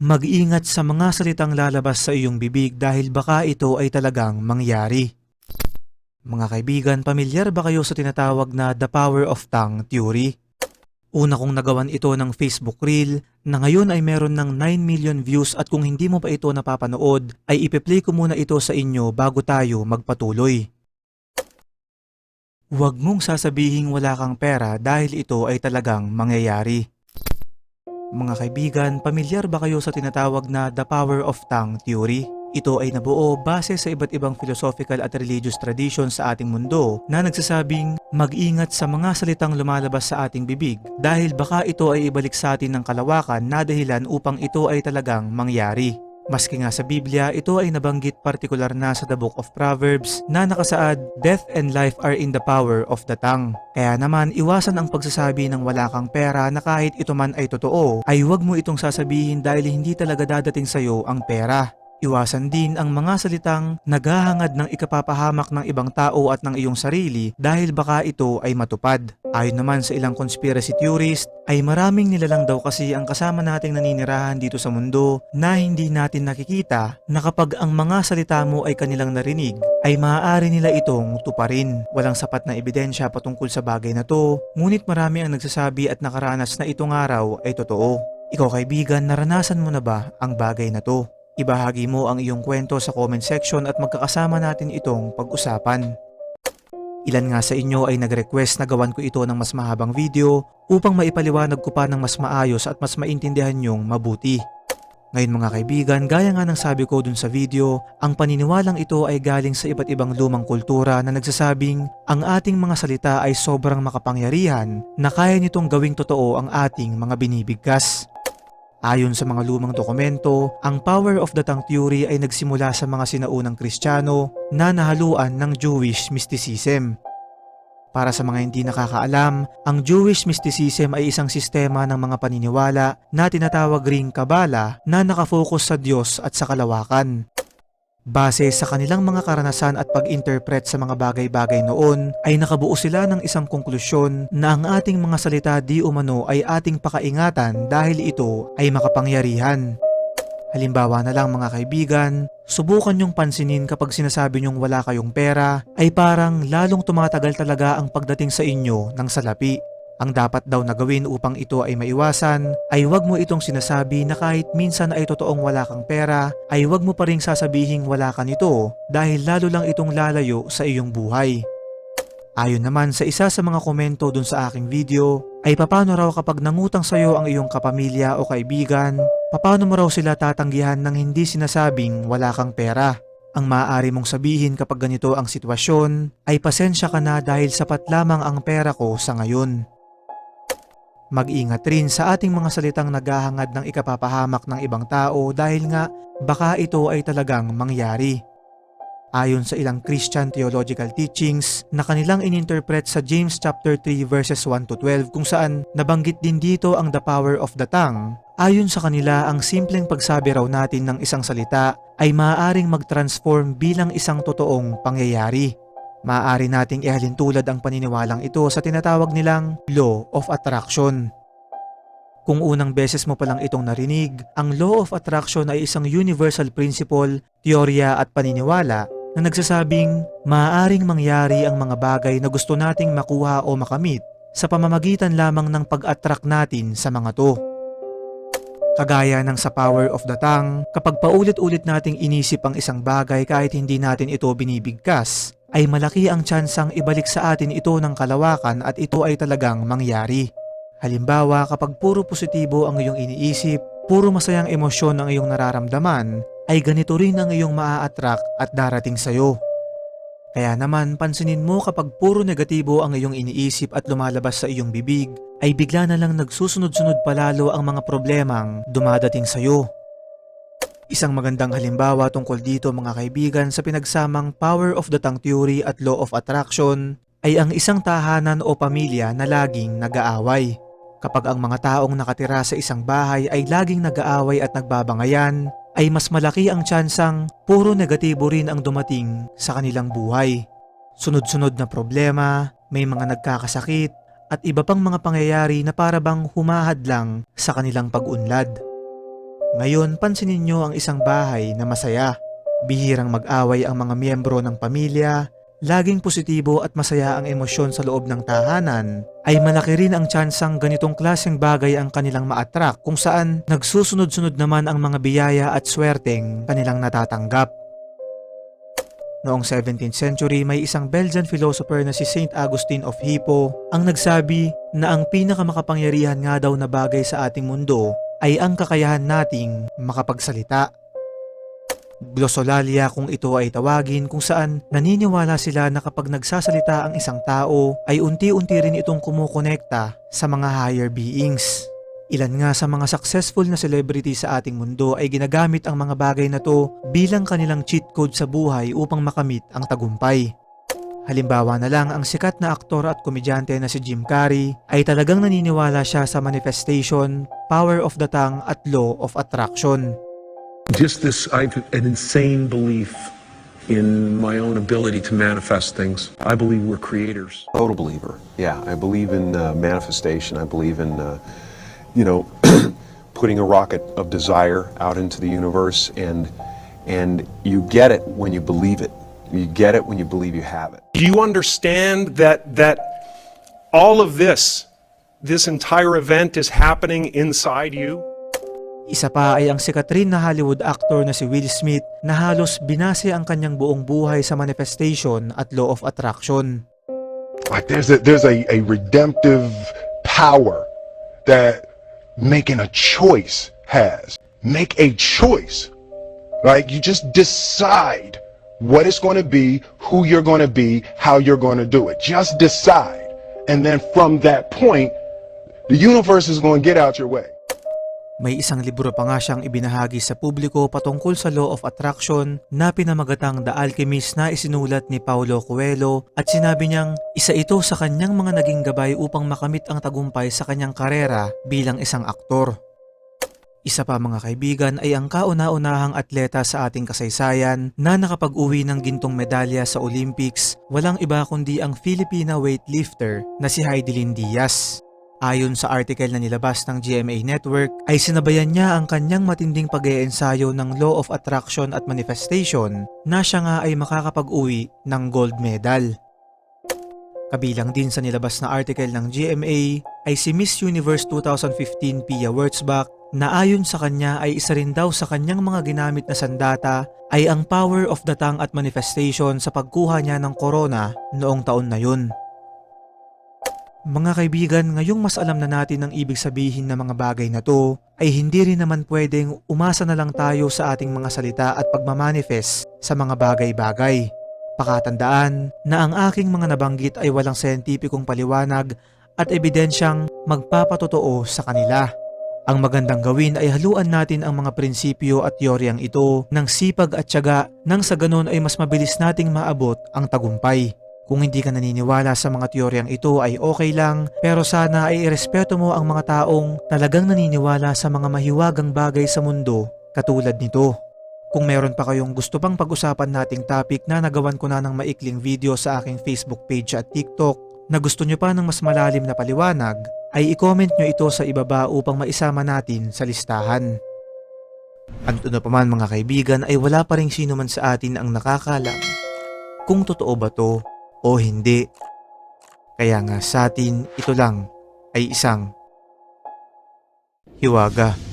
Mag-ingat sa mga salitang lalabas sa iyong bibig dahil baka ito ay talagang mangyari. Mga kaibigan, pamilyar ba kayo sa tinatawag na the power of tongue theory? Una kong nagawan ito ng Facebook Reel na ngayon ay meron ng 9 million views at kung hindi mo pa ito napapanood ay ipe-play ko muna ito sa inyo bago tayo magpatuloy. Huwag mong sasabihing wala kang pera dahil ito ay talagang mangyayari. Mga kaibigan, pamilyar ba kayo sa tinatawag na the power of tongue theory? Ito ay nabuo base sa iba't ibang philosophical at religious traditions sa ating mundo na nagsasabing mag-ingat sa mga salitang lumalabas sa ating bibig dahil baka ito ay ibalik sa atin ng kalawakan na dahilan upang ito ay talagang mangyari. Maski nga sa Biblia, ito ay nabanggit partikular na sa the book of Proverbs na nakasaad, Death and life are in the power of the tongue. Kaya naman, iwasan ang pagsasabi ng wala kang pera na kahit ito man ay totoo, ay huwag mo itong sasabihin dahil hindi talaga dadating sa'yo ang pera. Iwasan din ang mga salitang naghahangad ng ikapapahamak ng ibang tao at ng iyong sarili dahil baka ito ay matupad. Ayon naman sa ilang conspiracy theorist, ay maraming nilalang daw kasi ang kasama nating naninirahan dito sa mundo na hindi natin nakikita na kapag ang mga salita mo ay kanilang narinig, ay maaari nila itong tuparin. Walang sapat na ebidensya patungkol sa bagay na to, ngunit marami ang nagsasabi at nakaranas na itong araw ay totoo. Ikaw kaibigan, naranasan mo na ba ang bagay na to? Ibahagi mo ang iyong kwento sa comment section at magkakasama natin itong pag-usapan. Ilan nga sa inyo ay nag-request na gawan ko ito ng mas mahabang video upang maipaliwanag ko pa ng mas maayos at mas maintindihan nyong mabuti. Ngayon mga kaibigan, gaya nga ng sabi ko dun sa video, ang paniniwalang ito ay galing sa iba't ibang lumang kultura na nagsasabing ang ating mga salita ay sobrang makapangyarihan na kaya nitong gawing totoo ang ating mga binibigkas. Ayon sa mga lumang dokumento, ang power of the tongue theory ay nagsimula sa mga sinaunang Kristiyano na nahaluan ng Jewish mysticism. Para sa mga hindi nakakaalam, ang Jewish mysticism ay isang sistema ng mga paniniwala na tinatawag ring kabala na nakafocus sa Diyos at sa kalawakan. Base sa kanilang mga karanasan at pag-interpret sa mga bagay-bagay noon, ay nakabuo sila ng isang konklusyon na ang ating mga salita di umano ay ating pakaingatan dahil ito ay makapangyarihan. Halimbawa na lang mga kaibigan, subukan nyong pansinin kapag sinasabi nyong wala kayong pera ay parang lalong tumatagal talaga ang pagdating sa inyo ng salapi. Ang dapat daw na gawin upang ito ay maiwasan ay huwag mo itong sinasabi na kahit minsan ay totoong wala kang pera ay huwag mo pa rin sasabihing wala ka nito dahil lalo lang itong lalayo sa iyong buhay. Ayon naman sa isa sa mga komento dun sa aking video ay papano raw kapag nangutang sa iyo ang iyong kapamilya o kaibigan, papano mo raw sila tatanggihan ng hindi sinasabing wala kang pera. Ang maaari mong sabihin kapag ganito ang sitwasyon ay pasensya ka na dahil sapat lamang ang pera ko sa ngayon. Mag-ingat rin sa ating mga salitang naghahangad ng ikapapahamak ng ibang tao dahil nga baka ito ay talagang mangyari. Ayon sa ilang Christian theological teachings na kanilang ininterpret sa James chapter 3 verses 1 to 12 kung saan nabanggit din dito ang the power of the tongue. Ayon sa kanila, ang simpleng pagsabi raw natin ng isang salita ay maaaring mag-transform bilang isang totoong pangyayari. Maaari nating ihalin tulad ang paniniwalang ito sa tinatawag nilang Law of Attraction. Kung unang beses mo palang itong narinig, ang Law of Attraction ay isang universal principle, teorya at paniniwala na nagsasabing maaaring mangyari ang mga bagay na gusto nating makuha o makamit sa pamamagitan lamang ng pag-attract natin sa mga to. Kagaya ng sa power of the tongue, kapag paulit-ulit nating inisip ang isang bagay kahit hindi natin ito binibigkas, ay malaki ang tsansang ibalik sa atin ito ng kalawakan at ito ay talagang mangyari. Halimbawa, kapag puro positibo ang iyong iniisip, puro masayang emosyon ang iyong nararamdaman, ay ganito rin ang iyong maa-attract at darating sa'yo. Kaya naman, pansinin mo kapag puro negatibo ang iyong iniisip at lumalabas sa iyong bibig, ay bigla na lang nagsusunod-sunod palalo ang mga problemang dumadating sa'yo. Isang magandang halimbawa tungkol dito mga kaibigan sa pinagsamang power of the tongue theory at law of attraction ay ang isang tahanan o pamilya na laging nag-aaway. Kapag ang mga taong nakatira sa isang bahay ay laging nag-aaway at nagbabangayan, ay mas malaki ang tsansang puro negatibo rin ang dumating sa kanilang buhay. Sunod-sunod na problema, may mga nagkakasakit, at iba pang mga pangyayari na para bang humahad lang sa kanilang pag-unlad. Ngayon, pansinin nyo ang isang bahay na masaya. Bihirang mag-away ang mga miyembro ng pamilya, laging positibo at masaya ang emosyon sa loob ng tahanan, ay malaki rin ang tsansang ganitong klaseng bagay ang kanilang ma-attract kung saan nagsusunod-sunod naman ang mga biyaya at swerteng kanilang natatanggap. Noong 17th century, may isang Belgian philosopher na si Saint Augustine of Hippo ang nagsabi na ang pinakamakapangyarihan nga daw na bagay sa ating mundo ay ang kakayahan nating makapagsalita. Glossolalia kung ito ay tawagin kung saan naniniwala sila na kapag nagsasalita ang isang tao ay unti-unti rin itong kumukonekta sa mga higher beings. Ilan nga sa mga successful na celebrity sa ating mundo ay ginagamit ang mga bagay na to bilang kanilang cheat code sa buhay upang makamit ang tagumpay. Halimbawa na lang ang sikat na aktor at komedyante na si Jim Carrey ay talagang naniniwala siya sa manifestation, power of the tongue at law of attraction. just this I've an insane belief in my own ability to manifest things. I believe we're creators. Total believer. Yeah, I believe in uh, manifestation. I believe in, uh, you know, putting a rocket of desire out into the universe, and and you get it when you believe it. You get it when you believe you have it. Do you understand that that all of this, this entire event is happening inside you? Isa pa ay ang sikat rin na Hollywood actor na si Will Smith na halos binase ang kanyang buong buhay sa manifestation at law of attraction. like there's a there's a, a redemptive power that making a choice has make a choice like you just decide what it's going to be who you're going to be how you're going to do it. Just decide. And then from that point the universe is going to get out your way. May isang libro pa nga siyang ibinahagi sa publiko patungkol sa law of attraction na pinamagatang The Alchemist na isinulat ni Paulo Coelho at sinabi niyang isa ito sa kanyang mga naging gabay upang makamit ang tagumpay sa kanyang karera bilang isang aktor. Isa pa mga kaibigan ay ang kauna-unahang atleta sa ating kasaysayan na nakapag-uwi ng gintong medalya sa Olympics walang iba kundi ang Filipina weightlifter na si Heidelin Diaz. Ayon sa article na nilabas ng GMA Network, ay sinabayan niya ang kanyang matinding pag-iensayo ng Law of Attraction at Manifestation na siya nga ay makakapag-uwi ng gold medal. Kabilang din sa nilabas na article ng GMA ay si Miss Universe 2015 Pia Wurtzbach na ayon sa kanya ay isa rin daw sa kanyang mga ginamit na sandata ay ang power of the tongue at manifestation sa pagkuha niya ng corona noong taon na yun. Mga kaibigan, ngayong mas alam na natin ang ibig sabihin ng mga bagay na to, ay hindi rin naman pwedeng umasa na lang tayo sa ating mga salita at pagmamanifest sa mga bagay-bagay. Pakatandaan na ang aking mga nabanggit ay walang sentipikong paliwanag at ebidensyang magpapatotoo sa kanila. Ang magandang gawin ay haluan natin ang mga prinsipyo at teoryang ito ng sipag at tiyaga nang sa ganun ay mas mabilis nating maabot ang tagumpay. Kung hindi ka naniniwala sa mga teoryang ito ay okay lang pero sana ay irespeto mo ang mga taong talagang naniniwala sa mga mahiwagang bagay sa mundo katulad nito. Kung meron pa kayong gusto pang pag-usapan nating topic na nagawan ko na ng maikling video sa aking Facebook page at TikTok na gusto nyo pa ng mas malalim na paliwanag, ay i-comment nyo ito sa ibaba upang maisama natin sa listahan. At ano pa man mga kaibigan ay wala pa rin sino man sa atin ang nakakalam kung totoo ba to o hindi. Kaya nga sa atin ito lang ay isang hiwaga.